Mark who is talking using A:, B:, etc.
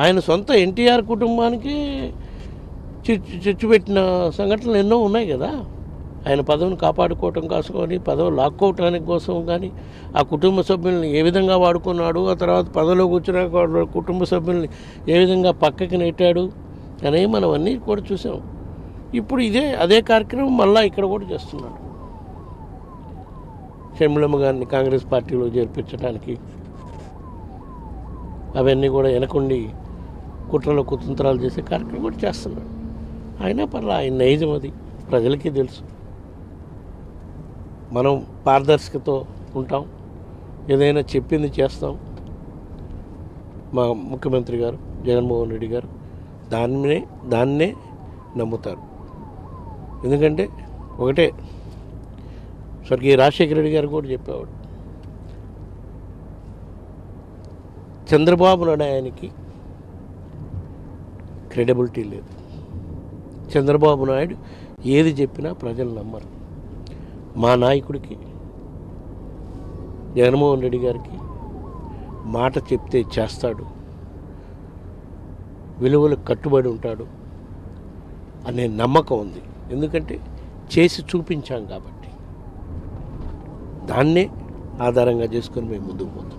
A: ఆయన సొంత ఎన్టీఆర్ కుటుంబానికి చిచ్చు చిచ్చు పెట్టిన సంఘటనలు ఎన్నో ఉన్నాయి కదా. ఆయన పదవిని కాపాడుకోవటం కోసం కానీ పదవి లాక్కోవటానికి కోసం కానీ ఆ కుటుంబ సభ్యుల్ని ఏ విధంగా వాడుకున్నాడు ఆ తర్వాత పదవిలో కూర్చున్నాక కుటుంబ సభ్యుల్ని ఏ విధంగా పక్కకి నెట్టాడు అనేవి మనం అన్నీ కూడా చూసాం. ఇప్పుడు ఇదే అదే కార్యక్రమం మళ్ళీ ఇక్కడ కూడా చేస్తున్నాడు. షర్మిలమ్మ గారిని కాంగ్రెస్ పార్టీలో చేర్పించడానికి అవన్నీ కూడా వెనకుండి కుట్రలో కుతంత్రాలు చేసే కార్యక్రమం కూడా చేస్తున్నాడు. అయినా పర్లా ఆయన నైజం అది. ప్రజలకి తెలుసు. మనం పారదర్శకతో ఉంటాం. ఏదైనా చెప్పింది చేస్తాం. మా ముఖ్యమంత్రి గారు జగన్మోహన్ రెడ్డి గారు దాన్నే దాన్నే నమ్ముతారు. ఎందుకంటే ఒకటే స్వర్గీయ రాజశేఖర రెడ్డి గారు కూడా చెప్పేవాడు. చంద్రబాబు నాయుడు ఆయనకి క్రెడిబిలిటీ లేదు. చంద్రబాబు నాయుడు ఏది చెప్పినా ప్రజలు నమ్మరు. మా నాయకుడికి జగన్మోహన్ రెడ్డి గారికి మాట చెప్తే చేస్తాడు. విలువలకు కట్టుబడి ఉంటాడు అనే నమ్మకం ఉంది. ఎందుకంటే చేసి చూపించాం కాబట్టి. దాన్నే ఆధారంగా చేసుకొని మేము ముందుకు పోతాం